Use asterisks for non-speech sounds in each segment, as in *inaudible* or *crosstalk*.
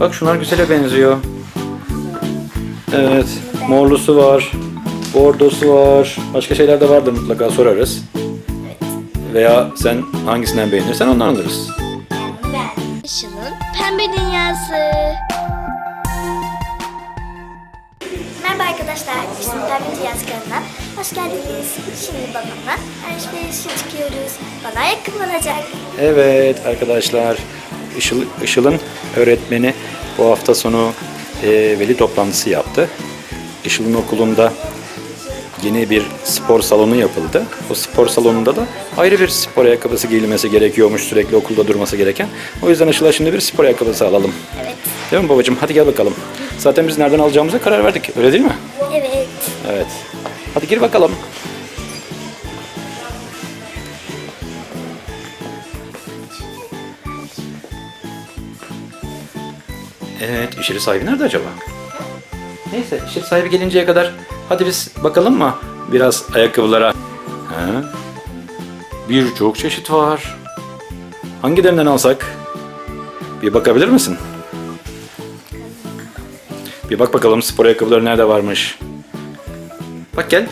Bak şunlar güzele benziyor. Evet. Morlusu var. Bordosu var. Başka şeyler de vardır mutlaka sorarız. Veya sen hangisinden beğenirsen ondan alırız. Işıl'ın Pembe Dünyası. Merhaba arkadaşlar, Işıl'ın Pembe Dünyası kanalına hoş geldiniz. Şimdi babamla alışverişe çıkıyoruz. Bana ayakkabı alacak. Evet arkadaşlar. Işıl, Işıl'ın öğretmeni bu hafta sonu e, veli toplantısı yaptı. Işıl'ın okulunda yeni bir spor salonu yapıldı. O spor salonunda da ayrı bir spor ayakkabısı giyilmesi gerekiyormuş sürekli okulda durması gereken. O yüzden Işıl'a şimdi bir spor ayakkabısı alalım. Evet. Değil mi babacığım? Hadi gel bakalım. Zaten biz nereden alacağımıza karar verdik. Öyle değil mi? Evet. Evet. Hadi gir bakalım. Evet, iş yeri sahibi nerede acaba? Neyse, iş yeri sahibi gelinceye kadar hadi biz bakalım mı biraz ayakkabılara? Ha? Birçok çeşit var. Hangilerinden alsak? Bir bakabilir misin? Bir bak bakalım spor ayakkabıları nerede varmış. Bak gel.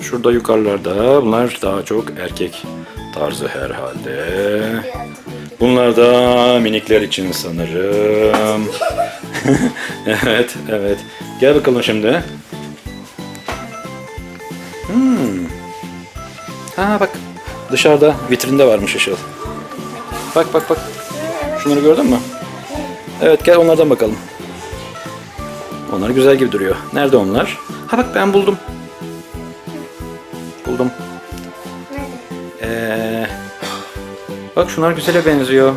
Şurada yukarılarda bunlar daha çok erkek tarzı herhalde. Bunlar da minikler için sanırım. *laughs* evet, evet. Gel bakalım şimdi. Hmm. Ha bak. Dışarıda vitrinde varmış Işıl. Bak bak bak. Şunları gördün mü? Evet gel onlardan bakalım. Onlar güzel gibi duruyor. Nerede onlar? Ha bak ben. Buldum. Bak şunlar güzele benziyor.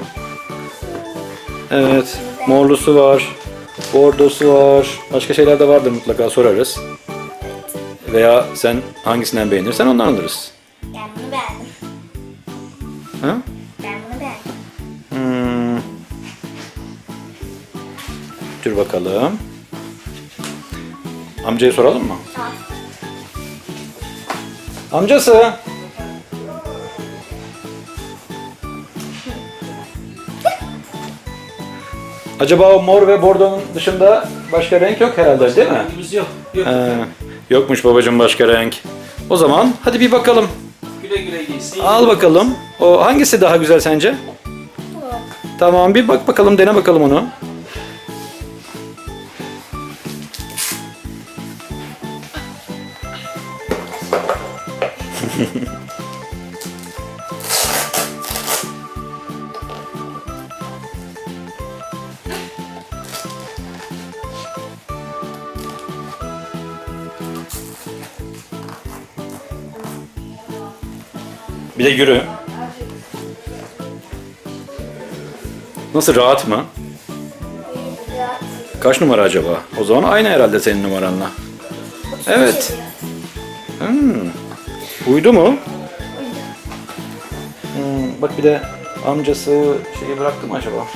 Evet. Morlusu var. Bordosu var. Başka şeyler de vardır mutlaka sorarız. Veya sen hangisinden beğenirsen ondan alırız. Ben bunu beğendim. Ha? Ben bunu beğendim. Hmm. Dur bakalım. Amcaya soralım mı? Tamam. Amcası. Acaba o mor ve bordonun dışında başka renk yok herhalde değil mi? Rengimiz yok. Yok. Ee, yokmuş babacığım başka renk. O zaman hadi bir bakalım. Güle güle giysin. Al bakalım. O hangisi daha güzel sence? Tamam bir bak bakalım dene bakalım onu. Bir de yürü. Nasıl rahat mı? Kaç numara acaba? O zaman aynı herhalde senin numaranla. Evet. Hmm. Uydu mu? Hmm, bak bir de amcası şeyi bıraktı mı acaba?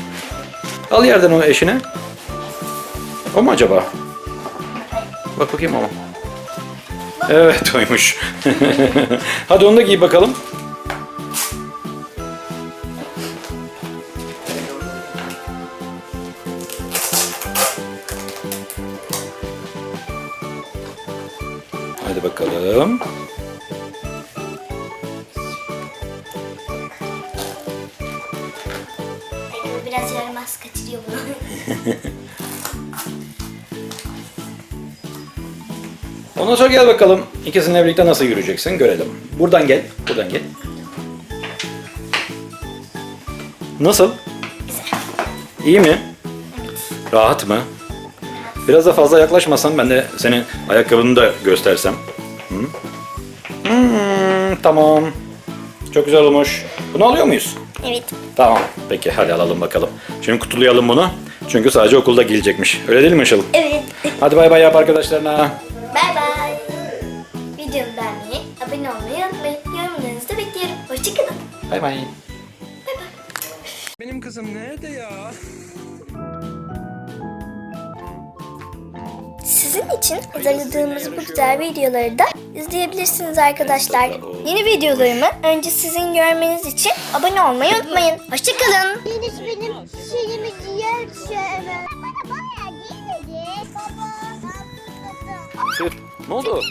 Al yerden o eşine. O mu acaba? Bak bakayım mu? Evet oymuş. *laughs* Hadi onu da giy bakalım. Bakalım. Ay, Biraz yaramaz kaçırıyor bunu. *laughs* Ondan sonra gel bakalım. İkisininle birlikte nasıl yürüyeceksin görelim. Buradan gel. Buradan gel. Nasıl? İyi mi? Rahat mı? Biraz da fazla yaklaşmasan ben de senin ayakkabını da göstersem. Hı? Hmm, tamam. Çok güzel olmuş. Bunu alıyor muyuz? evet. Tamam. Peki hadi alalım bakalım. Şimdi kutulayalım bunu. Çünkü sadece okulda giyilecekmiş. Öyle değil mi Işıl? Evet. Hadi bay bay yap arkadaşlarına. Bay bay. Videomu beğenmeyi, abone olmayı unutmayın. Yorumlarınızı da bekliyorum. Hoşçakalın. Bay bay. Benim kızım nerede ya? Sizin için hazırladığımız bu güzel videoları da izleyebilirsiniz arkadaşlar. Yeni videolarımı önce sizin görmeniz için abone olmayı unutmayın. Hoşçakalın. Deniz benim şeyimizi yerse Bana bayağı değil dedi. Baba. Şey, ne oldu?